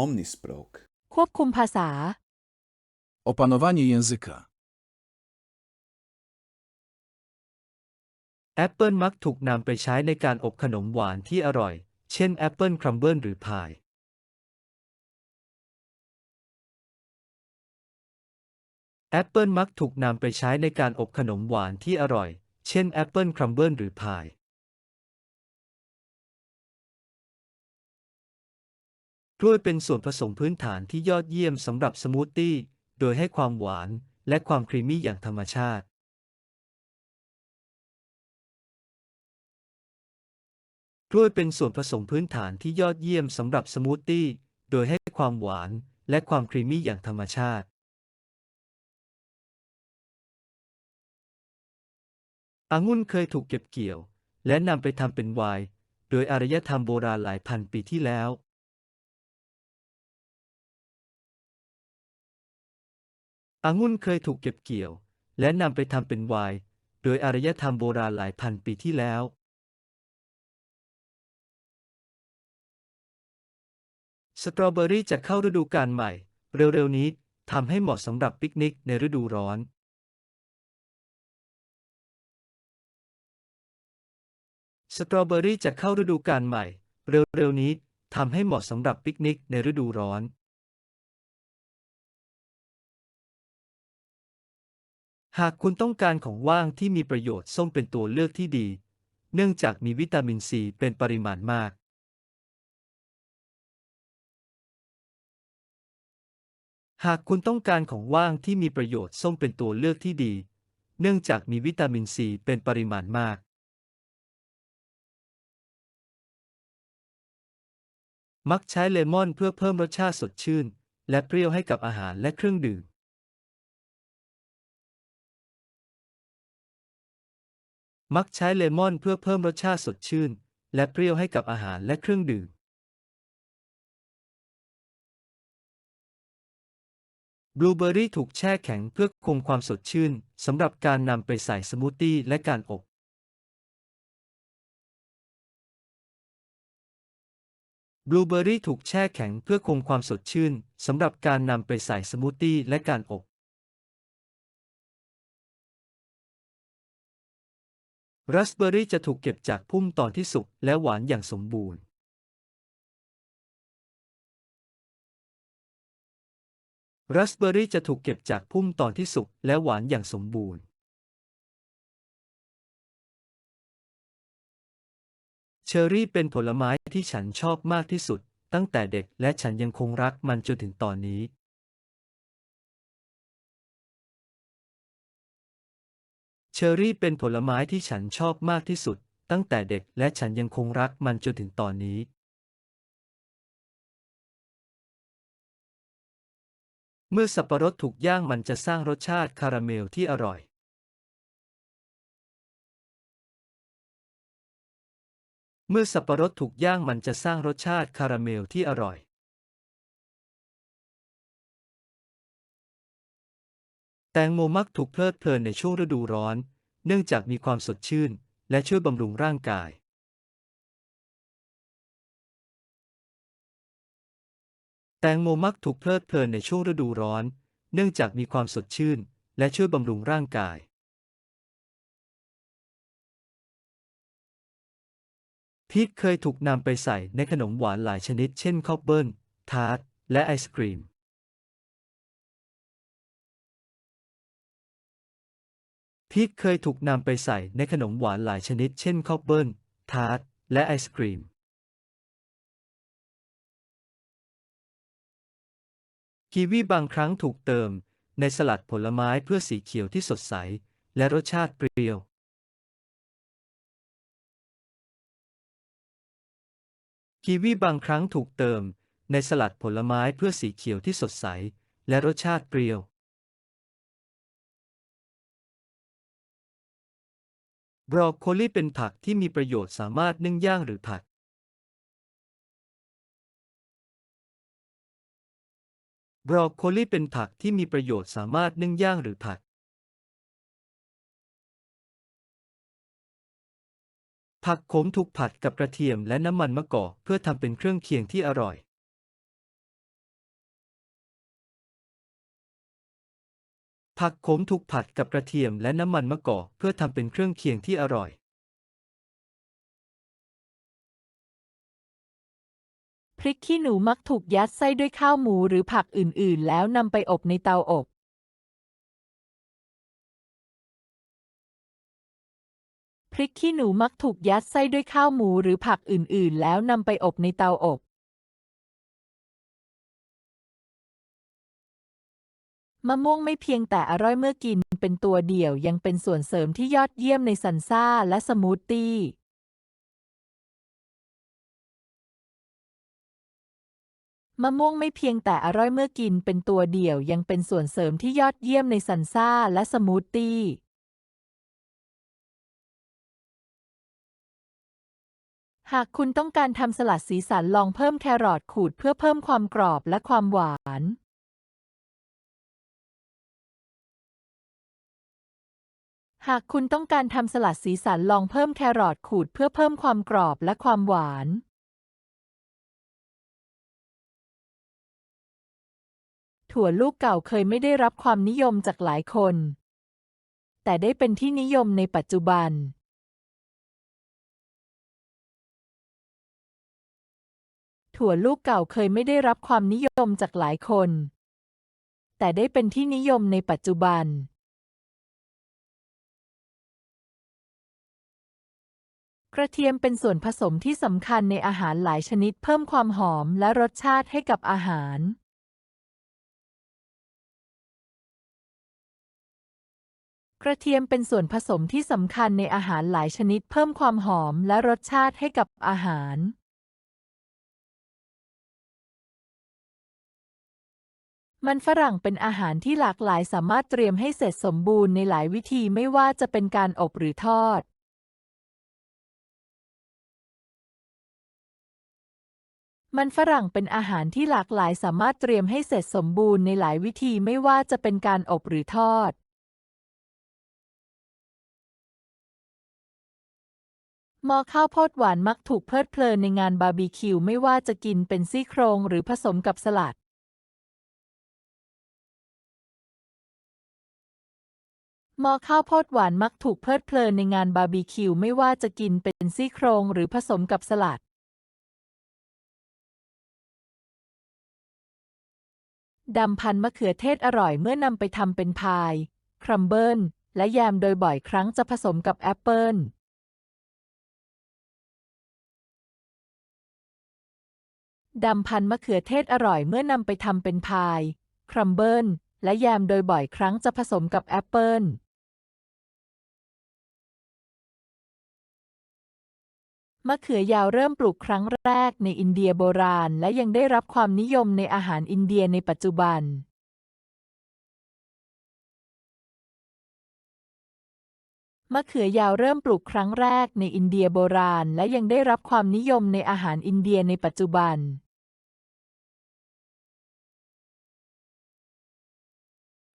Omnisprook. ควบคุมภาษา Opanowanie języka. แอปเปิลมักถูกนำไปใช้ในการอบขนมหวานที่อร่อย เช่นแอปเปิลครัมเบิลหรือพาย แอปเปิลมักถูกนำไปใช้ในการอบขนมหวานที่อร่อย เช่นแอปเปิลครัมเบิลหรือพาย กล้วยเป็นส่วนผสมพื้นฐานที่ยอดเยี่ยมสำหรับสมูทตี้ โดยให้ความหวานและความครีมมี่อย่างธรรมชาติ กล้วยเป็นส่วนผสมพื้นฐานที่ยอดเยี่ยมสำหรับสมูทตี้ โดยให้ความหวานและความครีมมี่อย่างธรรมชาติ องุ่นเคยถูกเก็บเกี่ยว และนำไปทำเป็นไวน์ โดยอารยธรรมโบราณหลายพันปีที่แล้ว องุ่นเคยถูกเก็บเกี่ยว และนำไปทำเป็นไวน์โดยอารยธรรมโบราณหลายพันปีที่แล้ว สตรอเบอรี่จะเข้าฤดูกาลใหม่ เร็วๆนี้ทำให้เหมาะสำหรับปิกนิกในฤดูร้อน สตรอเบอรี่จะเข้าฤดูกาลใหม่ เร็วๆนี้ทำให้เหมาะสำหรับปิกนิกในฤดูร้อน หากคุณต้องการของว่างที่มีประโยชน์ส้มเป็นตัวเลือกที่ดี เนื่องจากมีวิตามินซีเป็นปริมาณมาก หากคุณต้องการของว่างที่มีประโยชน์ส้มเป็นตัวเลือกที่ดี เนื่องจากมีวิตามินซีเป็นปริมาณมาก มักใช้เลมอนเพื่อเพิ่มรสชาติสดชื่น และเปรี้ยวให้กับอาหารและเครื่องดื่ม มักใช้เลมอนเพื่อเพิ่มรสชาติสดชื่น และเปรี้ยวให้กับอาหารและเครื่องดื่ม บลูเบอร์รี่ถูกแช่แข็งเพื่อคงความสดชื่นสำหรับการนำไปใส่สมูทตี้และการอบ บลูเบอร์รี่ถูกแช่แข็งเพื่อคงความสดชื่นสำหรับการนำไปใส่สมูทตี้และการอบ ราสเบอร์รี่จะถูกเก็บจากพุ่มตอนที่สุกและหวานอย่างสมบูรณ์ ราสเบอร์รี่จะถูกเก็บจากพุ่มตอนที่สุกและหวานอย่างสมบูรณ์ เชอร์รี่เป็นผลไม้ที่ฉันชอบมากที่สุด ตั้งแต่เด็กและฉันยังคงรักมันจนถึงตอนนี้ อร์รี่เป็นผลไม้ที่ฉันชอบมากที่สุด ตั้งแต่เด็กและฉันยังคงรักมันจนถึงตอนนี้ เมื่อสับปะรดถูกย่างมันจะสร้างรสชาติคาราเมลที่อร่อย เมื่อสับปะรดถูกย่างมันจะสร้างรสชาติคาราเมลที่อร่อยแตงโมมักถูกเพลิดเพลินในช่วงฤดูร้อน เนื่องจากมีความสดชื่น และช่วยบำรุงร่างกาย แตงโมมักถูกเพลิดเพลินในช่วงฤดูร้อน เนื่องจากมีความสดชื่น และช่วยบำรุงร่างกาย พีชเคยถูกนำไปใส่ในขนมหวานหลายชนิดเช่นคอบเบิลทาร์ตและไอศกรีม พีชเคยถูกนำไปใส่ในขนมหวานหลายชนิดเช่นคอบเบิ้ลทาร์ตและไอศกรีม กีวีบางครั้งถูกเติมในสลัดผลไม้เพื่อสีเขียวที่สดใส และรสชาติเปรี้ยว กีวีบางครั้งถูกเติมในสลัดผลไม้เพื่อสีเขียวที่สดใส และรสชาติเปรี้ยว บรอกโคลีเป็นผักที่มีประโยชน์สามารถนึ่งย่างหรือผัด บรอกโคลีเป็นผักที่มีประโยชน์สามารถนึ่งย่างหรือผัด ผักขมถูกผัดกับกระเทียมและน้ำมันมะกอกเพื่อทำเป็นเครื่องเคียงที่อร่อย ผักโขมถูกผัดกับกระเทียมและน้ำมันมะกอกเพื่อทำเป็นเครื่องเคียงที่อร่อย พริกขี้หนูมักถูกยัดไส้ด้วยข้าวหมูหรือผักอื่น ๆ แล้วนำไปอบในเตาอบ พริกขี้หนูมักถูกยัดไส้ด้วยข้าวหมูหรือผักอื่น ๆ แล้วนำไปอบในเตาอบ มะม่วงไม่เพียงแต่อร่อยเมื่อกินเป็นตัวเดี่ยวยังเป็นส่วนเสริมที่ยอดเยี่ยมในซันซ่าและสมูทตี้มะม่วงไม่เพียงแต่อร่อยเมื่อกินเป็นตัวเดี่ยวยังเป็นส่วนเสริมที่ยอดเยี่ยมในซันซ่าและสมูทตี้หากคุณต้องการทำสลัดสีสันลองเพิ่มแครอทขูดเพื่อเพิ่มความกรอบและความหวาน หากคุณต้องการทำสลัดสีสันลองเพิ่มแครอทขูดเพื่อเพิ่มความกรอบและความหวาน ถั่วลูกเก่าเคยไม่ได้รับความนิยมจากหลายคน แต่ได้เป็นที่นิยมในปัจจุบัน ถั่วลูกเก่าเคยไม่ได้รับความนิยมจากหลายคน แต่ได้เป็นที่นิยมในปัจจุบัน กระเทียมเป็นส่วนผสมที่สำคัญในอาหารหลายชนิดเพิ่มความหอมและรสชาติให้กับอาหาร กระเทียมเป็นส่วนผสมที่สำคัญในอาหารหลายชนิดเพิ่มความหอมและรสชาติให้กับอาหาร มันฝรั่งเป็นอาหารที่หลากหลายสามารถเตรียมให้เสร็จสมบูรณ์ในหลายวิธีไม่ว่าจะเป็นการอบหรือทอด มันฝรั่งเป็นอาหารที่หลากหลายสามารถเตรียมให้เสร็จสมบูรณ์ในหลายวิธีไม่ว่าจะเป็นการอบหรือทอด หม้อข้าวโพดหวานมักถูกเพลิดเพลินในงานบาร์บีคิวไม่ว่าจะกินเป็นซี่โครงหรือผสมกับสลัด หม้อข้าวโพดหวานมักถูกเพลิดเพลินในงานบาร์บีคิวไม่ว่าจะกินเป็นซี่โครงหรือผสมกับสลัด ดำพันมะเขือเทศอร่อยเมื่อนำไปทำเป็นพาย ครัมเบิลและแยมโดยบ่อยครั้งจะผสมกับแอปเปิลดำพันมะเขือเทศอร่อยเมื่อนำไปทำเป็นพาย ครัมเบิลและแยมโดยบ่อยครั้งจะผสมกับแอปเปิล มะเขือยาวเริ่มปลูกครั้งแรกในอินเดียโบราณ และยังได้รับความนิยมในอาหารอินเดียในปัจจุบัน มะเขือยาวเริ่มปลูกครั้งแรกในอินเดียโบราณ และยังได้รับความนิยมในอาหารอินเดียในปัจจุบัน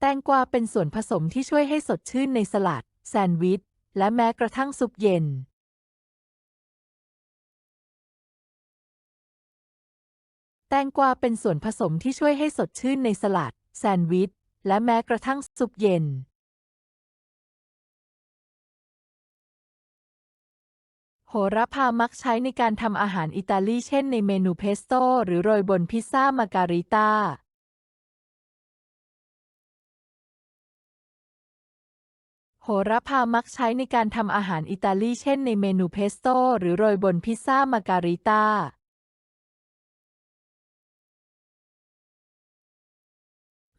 แตงกวาเป็นส่วนผสมที่ช่วยให้สดชื่นในสลัด แซนด์วิช และแม้กระทั่งซุปเย็น แตงกวาเป็นส่วนผสมที่ช่วยให้สดชื่นในสลัด แซนด์วิช และแม้กระทั่งซุปเย็น โหระพามักใช้ในการทำอาหารอิตาลีเช่นในเมนูเพสโต้หรือโรยบนพิซซ่ามาการิต้าโหระพามักใช้ในการทำอาหารอิตาลีเช่นในเมนูเพสโต้หรือโรยบนพิซซ่ามาการิต้า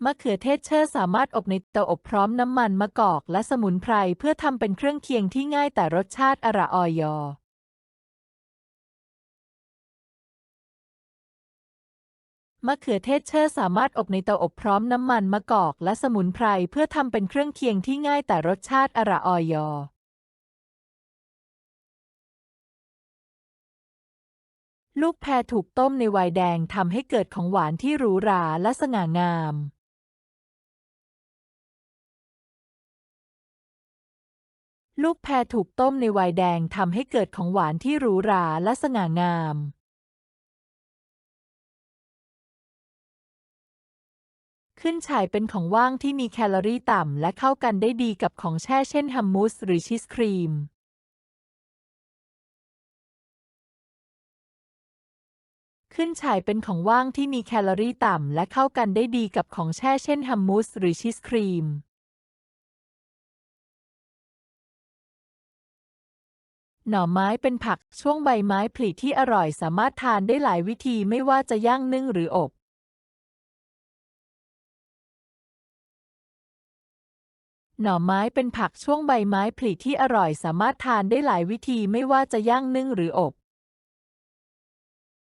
มะเขือเทศเชอร์สามารถอบในเตาอบพร้อมน้ำมันมะกอกและสมุนไพรเพื่อทำเป็นเครื่องเคียงที่ง่ายแต่รสชาติอร่อยอมะเขือเทศเชอร์สามารถอบในเตาอบพร้อมน้ำมันมะกอกและสมุนไพรเพื่อทำเป็นเครื่องเคียงที่ง่ายแต่รสชาติอร่อยอลูกแพรถูกต้มในไวน์แดงทำให้เกิดของหวานที่หรูหราและสง่างาม ลูกแพรถูกต้มในไวน์แดงทำให้เกิดของหวานที่หรูหราและสง่างาม ขึ้นฉ่ายเป็นของว่างที่มีแคลอรี่ต่ำและเข้ากันได้ดีกับของแช่เช่นฮัมมูสหรือชีสครีม ขึ้นฉ่ายเป็นของว่างที่มีแคลอรี่ต่ำและเข้ากันได้ดีกับของแช่เช่นฮัมมูสหรือชีสครีม หน่อไม้เป็นผักช่วงใบไม้ผลิที่อร่อยสามารถทานได้หลายวิธีไม่ว่าจะย่างนึ่งหรืออบ หน่อไม้เป็นผักช่วงใบไม้ผลิที่อร่อยสามารถทานได้หลายวิธีไม่ว่าจะย่างนึ่งหรืออบ